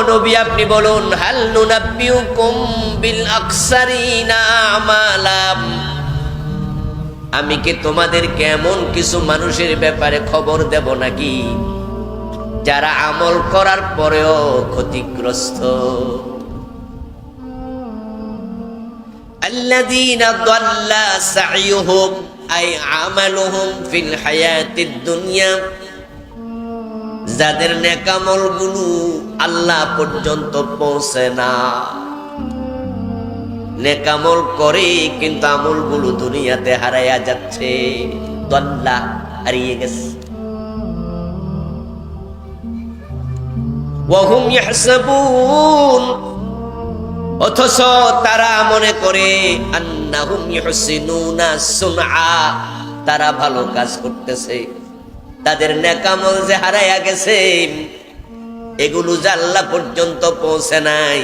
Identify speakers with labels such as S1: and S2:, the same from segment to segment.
S1: নবী আপনি বলুন হাল নুনাব্বিউকুম বিল আকসারিনা আমালাম আমি কি তোমাদেরকে এমন কিছু মানুষের ব্যাপারে খবর দেব নাকি যারা আমল করার পরেও ক্ষতিগ্রস্ত الذين ضل سعيهم أي عملهم في الحياة الدنيا যাদের নেকামলগুলো আল্লাহ পর্যন্ত পৌঁছে না। নেকামল করে কিন্তু আমলগুলো দুনিয়াতে হারাইয়া যাচ্ছে। দল্লা হারিয়ে গেছে। অথচ তারা মনে করে তারা ভালো কাজ করতেছে। তাদের নেকামল যে হারাইয়া গেছে, এগুলো যে আল্লাহ পর্যন্ত পৌঁছে নাই,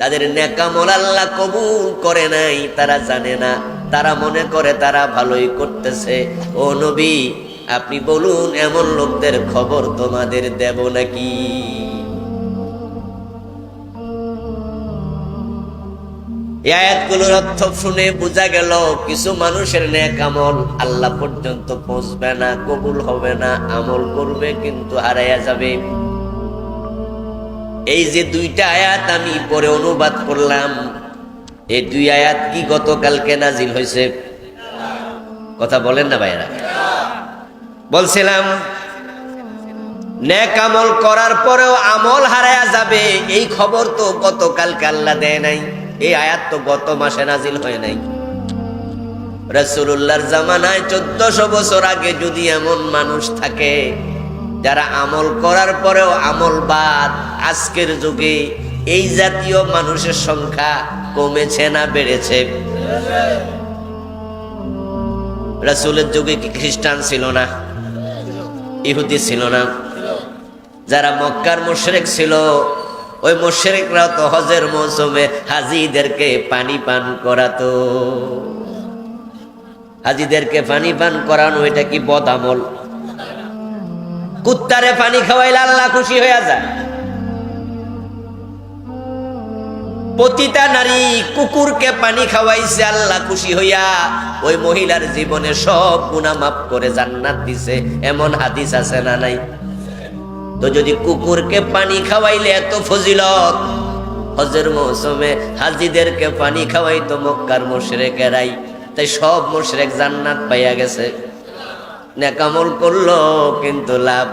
S1: তাদের নেকামল আল্লাহ কবুল করে নাই, তারা জানে না। তারা মনে করে তারা ভালোই করতেছে। ও নবী, আপনি বলুন, এমন লোকদের খবর তোমাদের দেব নাকি? এই আয়াতগুলোর অর্থ শুনে বোঝা গেল, কিছু মানুষের নেক আমল আল্লাহ পর্যন্ত পৌঁছবে না, কবুল হবে না, আমল করবে কিন্তু হারাইয়া যাবে। এই যে দুইটা আয়াত আমি পরে অনুবাদ করলাম, এই দুই আয়াত কি গতকালকে নাজিল হয়েছে? কথা বলেন না ভাইরা বলছিলাম, নেক আমল করার পরেও আমল হারায়া যাবে, এই খবর তো গতকালকে আল্লাহ দেয় নাই। এই আয়াত তো গত মাসে নাজিল হয় নাই। রসুল্লাহর জামানায় চোদ্দশো বছর আগে যদি এমন মানুষ থাকে, যারা আমল করার পরেও আমল বাদ, আজকের যুগে এই জাতীয় মানুষের সংখ্যা কমেছে না বেড়েছে? রসুলের যুগে কি খ্রিস্টান ছিল না? ইহুদি ছিল না? যারা মক্কার মুশরেক ছিল ওই মোশেরেকরাও তো হজের মৌসুমে হাজিদেরকে পানি পান করাতো। হাজিদেরকে পানি পান করানো, এটা কি বদামল কুত্তারে পানি খাওয়াইলে আল্লাহ খুশি হয়ে যায়। পতিতা নারী কুকুরকে পানি খাওয়াইছে, আল্লাহ খুশি হইয়া ওই মহিলার জীবনে সব গুণা মাফ করে জান্নাত দিছে। এমন হাদিস আছে না নাই? তো যদি কুকুরকে পানি খাওয়াইলে এত ফজিলত? হজের মৌসুমে হাজিদেরকে পানি খাওয়াই তো মক্কার তাই সব মোশরেক জান্নাত পাইয়া গেছে। নেকামল করল, কিন্তু লাভ।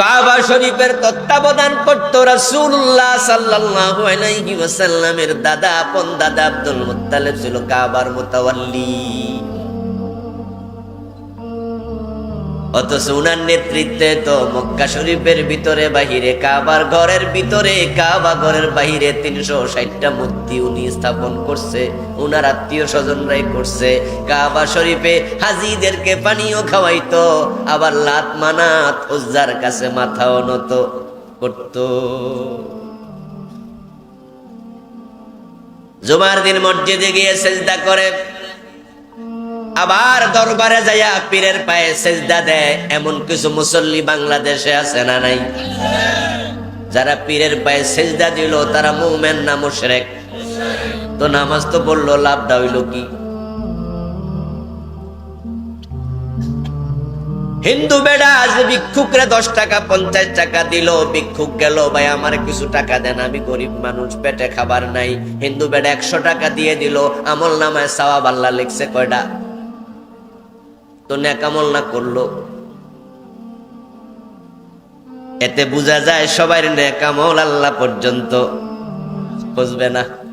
S1: কাবা শরীফের তত্ত্বাবধান করত রাসূলুল্লাহ সাল্লাল্লাহু আলাইহি ওয়াসাল্লামের দাদা আপন দাদা আব্দুল মুত্তালিব ছিল কাবার মুতাওয়াল্লি। অথচ উনার নেতৃত্বে তো মক্কা শরীফের ভিতরে বাহিরে কাবার ঘরের ভিতরে, কাবা ঘরের বাহিরে তিনশো ষাটটা মূর্তি উনি স্থাপন করছে, উনার আত্মীয় স্বজনরাই করছে। কাবা শরীফে হাজিদেরকে পানিও খাওয়াইতো, আবার লাত মানাত উজ্জার কাছে মাথাও নত করত। জুমার দিন মসজিদে গিয়ে সেজদা করে আবার দরবারে যাইয়া পীরের পায়ে সেজদা দেয়, এমন কিছু মুসল্লি বাংলাদেশে আছে না নাই? যারা পীরের পায়ে সেজদা দিল, তারা মুমেন না মুশরেক? তো নামাজ তো বলল লাভটা হইল কি? হিন্দু বেড়া আজ ভিক্ষুকরে দশ টাকা, পঞ্চাশ টাকা দিল, ভিক্ষুক গেল, ভাই, আমার কিছু টাকা দেন, আমি গরিব মানুষ, পেটে খাবার নাই। হিন্দু বেড়া একশো টাকা দিয়ে দিল, আমল নামায় সাওয়া বাল্লা লিখছে কয়টা? তো ন্যাকামল না করল। এতে বোঝা যায় সবাই ন্যাকামল আল্লাহ পর্যন্ত। বুঝবে না।